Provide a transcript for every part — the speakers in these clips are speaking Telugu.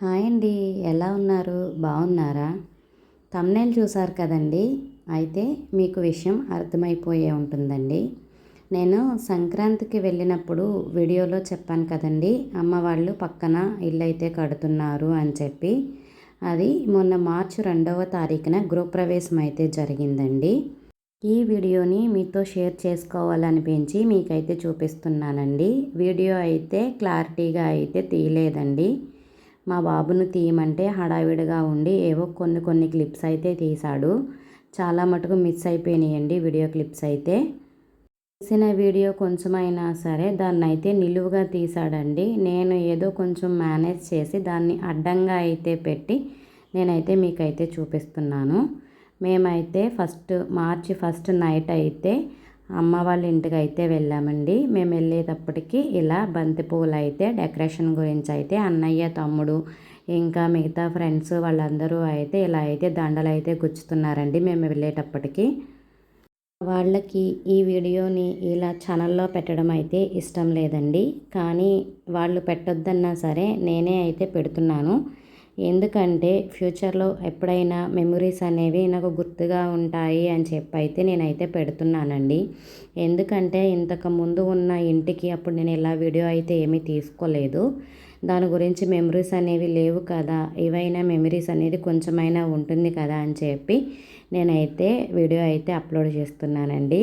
హాయ్ అండి ఎలా ఉన్నారు? బాగున్నారా? తమ్నేల్ చూసారు కదండి? అయితే మీకు విషయం అర్థమైపోయే ఉంటుందండి. నేను సంక్రాంతికి వెళ్ళినప్పుడు వీడియోలో చెప్పాను కదండి అమ్మ వాళ్ళు పక్కన ఇల్లు అయితే కడుతున్నారు అని చెప్పి. అది మొన్న మార్చి రెండవ తారీఖున గృహప్రవేశం అయితే జరిగిందండి. ఈ వీడియోని మీతో షేర్ చేసుకోవాలనిపించి మీకైతే చూపిస్తున్నానండి. వీడియో అయితే క్లారిటీగా అయితే తీయలేదండి. మా బాబును తీయమంటే హడావిడిగా ఉండి ఏవో కొన్ని కొన్ని క్లిప్స్ అయితే తీశాడు. చాలా మటుకు మిస్ అయిపోయినాయండి వీడియో క్లిప్స్ అయితే. తీసిన వీడియో కొంచెమైనా సరే దాన్ని అయితే నిలువుగా తీశాడండి. నేను ఏదో కొంచెం మేనేజ్ చేసి దాన్ని అడ్డంగా అయితే పెట్టి నేనైతే మీకైతే చూపిస్తున్నాను. మేమైతే ఫస్ట్ మార్చి ఫస్ట్ నైట్ అయితే అమ్మ వాళ్ళ ఇంటికి అయితే వెళ్ళామండి. మేము వెళ్ళేటప్పటికి ఇలా బంతి పువ్వులు అయితే డెకరేషన్ గురించి అయితే అన్నయ్య తమ్ముడు ఇంకా మిగతా ఫ్రెండ్స్ వాళ్ళందరూ అయితే ఇలా అయితే దండలు అయితే గుచ్చుతున్నారండి మేము వెళ్ళేటప్పటికి. వాళ్ళకి ఈ వీడియోని ఇలా ఛానల్లో పెట్టడం అయితే ఇష్టం లేదండి. కానీ వాళ్ళు పెట్టొద్దన్నా సరే నేనే అయితే పెడుతున్నాను. ఎందుకంటే ఫ్యూచర్లో ఎప్పుడైనా మెమరీస్ అనేవి నాకు గుర్తుగా ఉంటాయి అని చెప్పి అయితే నేనైతే పెడుతున్నానండి. ఎందుకంటే ఇంతకు ముందు ఉన్న ఇంటికి అప్పుడు నేను ఇలా వీడియో అయితే ఏమీ తీసుకోలేదు. దాని గురించి మెమరీస్ అనేవి లేవు కదా ఏవైనా మెమరీస్ అనేది కొంచెమైనా ఉంటుంది కదా అని చెప్పి నేనైతే వీడియో అయితే అప్లోడ్ చేస్తున్నానండి.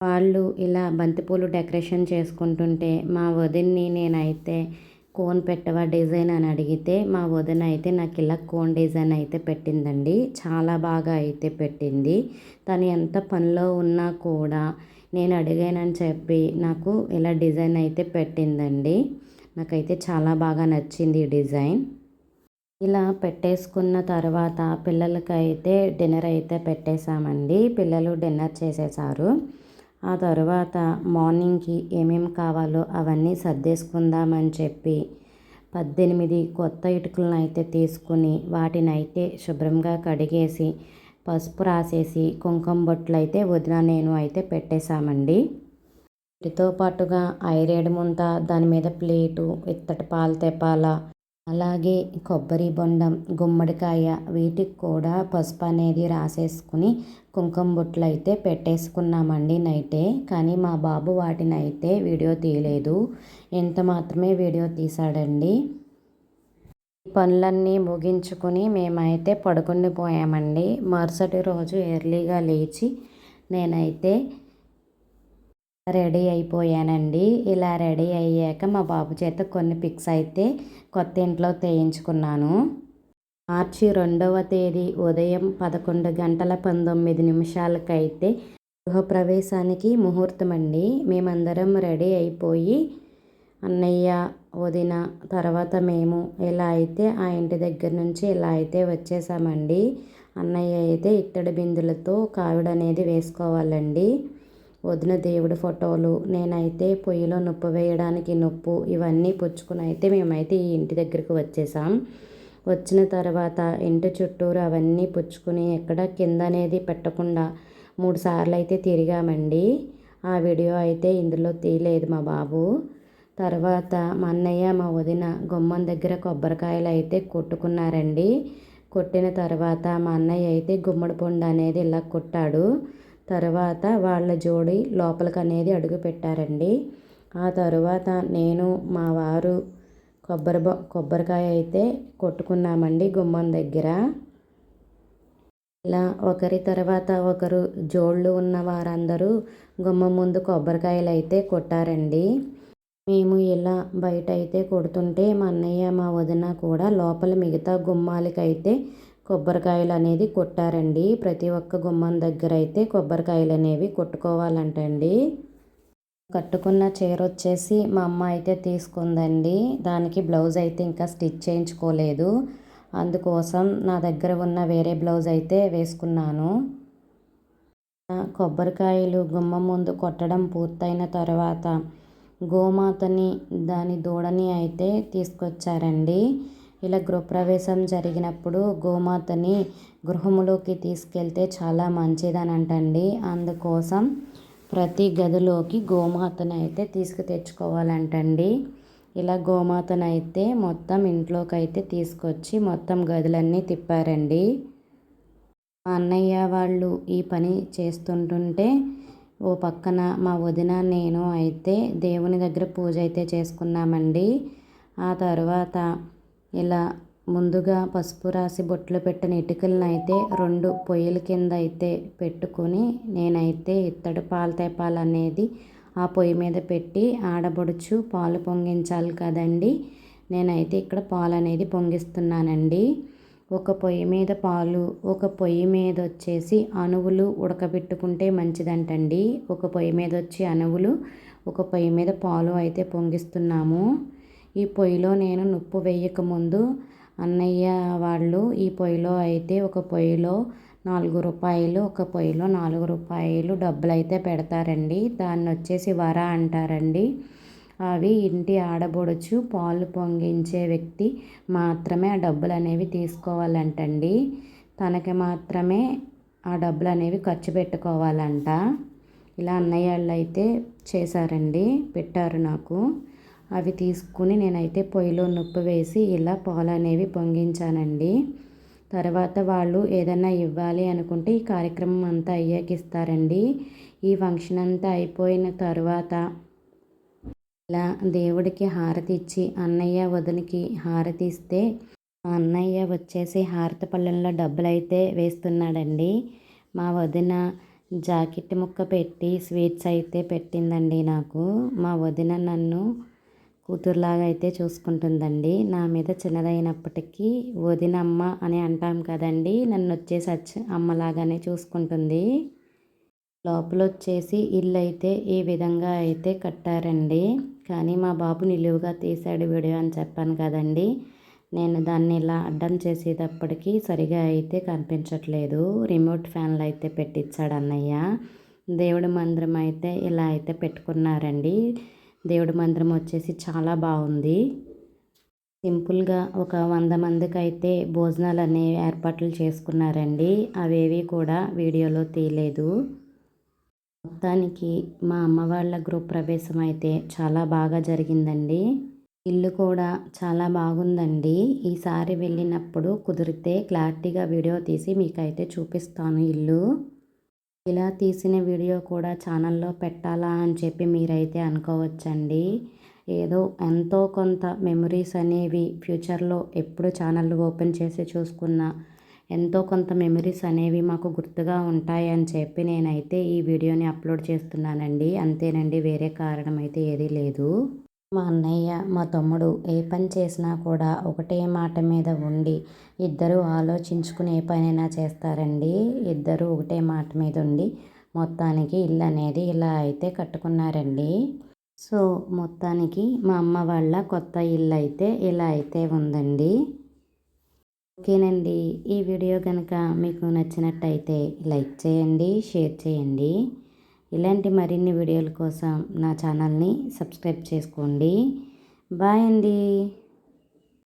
వాళ్ళు ఇలా బంతిపూలు డెకరేషన్ చేసుకుంటుంటే మా వదిన్ని నేనైతే కోన్ పెట్టవా డిజైన్ అని అడిగితే మా వదిన అయితే నాకు ఇలా కోన్ డిజైన్ అయితే పెట్టిందండి. చాలా బాగా అయితే పెట్టింది. తను ఎంత పనిలో ఉన్నా కూడా నేను అడిగానని చెప్పి నాకు ఇలా డిజైన్ అయితే పెట్టిందండి. నాకైతే చాలా బాగా నచ్చింది ఈ డిజైన్ ఇలా పెట్టేసుకున్న తర్వాత పిల్లలకైతే డిన్నర్ అయితే పెట్టేశామండి. పిల్లలు డిన్నర్ చేసేసారు. ఆ తర్వాత మార్నింగ్కి ఏమేమి కావాలో అవన్నీ సర్దేసుకుందామని చెప్పి పద్దెనిమిది కొత్త ఇటుకలను అయితే తీసుకుని వాటిని అయితే శుభ్రంగా కడిగేసి పసుపు రాసేసి కుంకుమ బొట్లు అయితే వదిన నేను అయితే పెట్టేశామండి. వీటితో పాటుగా ఐరేడు ముంత దాని మీద ప్లేటు ఇత్తటి పాలు తెప్పాల అలాగే కొబ్బరి బొండం గుమ్మడికాయ వీటికి కూడా పసుపు అనేది రాసేసుకుని కుంకుమ బొట్లు అయితే పెట్టేసుకున్నామండి నైటే. కానీ మా బాబు వాటిని అయితే వీడియో తీయలేదు. ఎంత మాత్రమే వీడియో తీశాడండి. పనులన్నీ ముగించుకుని మేమైతే పడుకుని పోయామండి మరుసటి రోజు ఎర్లీగా లేచి నేనైతే రెడీ అయిపోయానండి. ఇలా రెడీ అయ్యాక మా బాబు చేత కొన్ని పిక్స్ అయితే కొత్త ఇంట్లో తీయించుకున్నాను. మార్చి రెండవ తేదీ ఉదయం పదకొండు గంటల పంతొమ్మిది నిమిషాలకైతే గృహప్రవేశానికి ముహూర్తం అండి మేమందరం రెడీ అయిపోయి అన్నయ్య వదిన తర్వాత మేము ఇలా అయితే ఆ ఇంటి దగ్గర నుంచి ఇలా అయితే వచ్చేసామండి. అన్నయ్య అయితే ఇత్తడి బిందులతో కావిడనేది వేసుకోవాలండి. వదిన దేవుడి ఫోటోలు నేనైతే పొయ్యిలో నొప్పు వేయడానికి నొప్పు ఇవన్నీ పుచ్చుకుని అయితే మేమైతే ఈ ఇంటి దగ్గరికి వచ్చేసాం. వచ్చిన తర్వాత ఇంటి చుట్టూరు అవన్నీ పుచ్చుకుని ఎక్కడ కింద అనేది పెట్టకుండా మూడు సార్లు అయితే తిరిగామండి. ఆ వీడియో అయితే ఇందులో తీయలేదు మా బాబు. తర్వాత మా అన్నయ్య మా వదిన గుమ్మం దగ్గర కొబ్బరికాయలు అయితే కొట్టుకున్నారండి. కొట్టిన తర్వాత మా అన్నయ్య అయితే గుమ్మడి పండు అనేది ఇలా కొట్టాడు. తర్వాత వాళ్ళ జోడి లోపలికి అనేది అడుగు పెట్టారండి ఆ తరువాత నేను మా వారు కొబ్బరి బొ కొబ్బరికాయ అయితే కొట్టుకున్నామండి గుమ్మం దగ్గర. ఇలా ఒకరి తర్వాత ఒకరు జోళ్ళు ఉన్న వారందరూ గుమ్మం ముందు కొబ్బరికాయలు అయితే కొట్టారండి. మేము ఇలా బయట అయితే కొడుతుంటే మా అన్నయ్య మా వదిన కూడా లోపల మిగతా గుమ్మాలకైతే కొబ్బరికాయలు అనేది కొట్టారండి. ప్రతి ఒక్క గుమ్మం దగ్గర అయితే కొబ్బరికాయలు అనేవి కొట్టుకోవాలంటండి. కట్టుకున్న చీర వచ్చేసి మా అమ్మ అయితే తీసుకుందండి. దానికి బ్లౌజ్ అయితే ఇంకా స్టిచ్ చేయించుకోలేదు. అందుకోసం నా దగ్గర ఉన్న వేరే బ్లౌజ్ అయితే వేసుకున్నాను. కొబ్బరికాయలు గుమ్మం ముందు కొట్టడం పూర్తయిన తర్వాత గోమాతని దాని దూడని అయితే తీసుకొచ్చారండి. ఇలా గృహప్రవేశం జరిగినప్పుడు గోమాతని గృహములోకి తీసుకెళ్తే చాలా మంచిదని అంటండి అందుకోసం ప్రతి గదిలోకి గోమాతను అయితే తీసుకు తెచ్చుకోవాలంటండి ఇలా గోమాతను అయితే మొత్తం ఇంట్లోకి అయితే తీసుకొచ్చి మొత్తం గదులన్నీ తిప్పారండి. మా అన్నయ్య వాళ్ళు ఈ పని చేస్తుంటుంటే ఓ పక్కన మా వదిన నేను అయితే దేవుని దగ్గర పూజ అయితే చేసుకున్నామండి. ఆ తర్వాత ఇలా ముందుగా పసుపు రాసి బొట్లు పెట్టిన ఇటుకలను అయితే రెండు పొయ్యిల కింద అయితే పెట్టుకొని నేనైతే ఇత్తడి పాలు తేపాలనేది ఆ పొయ్యి మీద పెట్టి ఆడబడుచు పాలు పొంగించాలి కదండి. నేనైతే ఇక్కడ పాలు అనేది పొంగిస్తున్నానండి. ఒక పొయ్యి మీద పాలు ఒక పొయ్యి మీద వచ్చేసి అణువులు ఉడకబెట్టుకుంటే మంచిదంటండి. ఒక పొయ్యి మీద వచ్చి అణువులు ఒక పొయ్యి మీద పాలు అయితే పొంగిస్తున్నాము. ఈ పొయ్యిలో నేను నుప్పు వేయకముందు అన్నయ్య వాళ్ళు ఈ పొయ్యిలో అయితే ఒక పొయ్యిలో నాలుగు రూపాయలు ఒక పొయ్యిలో నాలుగు రూపాయలు డబ్బులు అయితే పెడతారండి. దాన్ని వచ్చేసి వర అంటారండి. అవి ఇంటి ఆడబొడుచు పాలు పొంగించే వ్యక్తి మాత్రమే ఆ డబ్బులు అనేవి తీసుకోవాలంటండి. తనకి మాత్రమే ఆ డబ్బులు అనేవి ఖర్చు పెట్టుకోవాలంట. ఇలా అన్నయ్య వాళ్ళు అయితే చేశారండి పెట్టారు నాకు. అవి తీసుకుని నేనైతే పొయ్యిలో నొప్పి వేసి ఇలా పాలు అనేవి పొంగించానండి. తర్వాత వాళ్ళు ఏదైనా ఇవ్వాలి అనుకుంటే ఈ కార్యక్రమం అంతా అయ్యాక ఇస్తారండి. ఈ ఫంక్షన్ అంతా అయిపోయిన తర్వాత ఇలా దేవుడికి హారతి ఇచ్చి అన్నయ్య వదినికి హారతి ఇస్తే అన్నయ్య వచ్చేసి హారతి పళ్ళెంలో డబ్బులు అయితే వేస్తున్నాడండి. మా వదిన జాకెట్ ముక్క పెట్టి స్వీట్స్ అయితే పెట్టిందండి నాకు. మా వదిన నన్ను కూతురులాగా అయితే చూసుకుంటుందండి. నా మీద చిన్నదైనప్పటికీ వదినమ్మ అని అంటాం కదండి. నన్ను వచ్చేసి అచ్చ అమ్మలాగానే చూసుకుంటుంది. లోపల వచ్చేసి ఇల్లు అయితే ఈ విధంగా అయితే కట్టారండి. కానీ మా బాబు నిలువుగా తీసాడు వీడియో అని చెప్పాను కదండి. నేను దాన్ని ఇలా అడ్డం చేసేటప్పటికి సరిగా అయితే కనిపించట్లేదు. రిమోట్ ఫ్యాన్లు అయితే పెట్టించాడు అన్నయ్య. దేవుడి మందిరం అయితే ఇలా అయితే పెట్టుకున్నారండి. దేవుడి మందిరం వచ్చేసి చాలా బాగుంది. సింపుల్గా ఒక వంద మందికి అయితే భోజనాలు అనేవి ఏర్పాట్లు చేసుకున్నారండి. అవేవి కూడా వీడియోలో తీయలేదు. మొత్తానికి మా అమ్మ వాళ్ళ గృహ ప్రవేశం అయితే చాలా బాగా జరిగిందండి. ఇల్లు కూడా చాలా బాగుందండి. ఈసారి వెళ్ళినప్పుడు కుదిరితే క్లారిటీగా వీడియో తీసి మీకైతే చూపిస్తాను ఇల్లు. ఇలా తీసిన వీడియో కూడా ఛానల్లో పెట్టాలా అని చెప్పి మీరైతే అనుకోవచ్చండి. ఏదో ఎంతో కొంత మెమరీస్ అనేవి ఫ్యూచర్లో ఎప్పుడు ఛానల్ ఓపెన్ చేసి చూసుకున్నా ఎంతో కొంత మెమరీస్ అనేవి మాకు గుర్తుగా ఉంటాయని చెప్పి నేనైతే ఈ వీడియోని అప్లోడ్ చేస్తున్నానండి. అంతేనండి వేరే కారణం అయితే ఏదీ లేదు. మా అన్నయ్య మా తమ్ముడు ఏ పని చేసినా కూడా ఒకటే మాట మీద ఉండి ఇద్దరు ఆలోచించుకుని ఏ పనైనా చేస్తారండి. ఇద్దరు ఒకటే మాట మీద ఉండి మొత్తానికి ఇల్లు అనేది ఇలా అయితే కట్టుకున్నారండి. సో మొత్తానికి మా అమ్మ వాళ్ళ కొత్త ఇల్లు అయితే ఇలా అయితే ఉందండి. ఓకేనండి. ఈ వీడియో కనుక మీకు నచ్చినట్టయితే లైక్ చేయండి షేర్ చేయండి. ఇలాంటి మరిన్ని వీడియోల కోసం నా ఛానల్ని సబ్స్క్రైబ్ చేసుకోండి. బాయ్ అండి.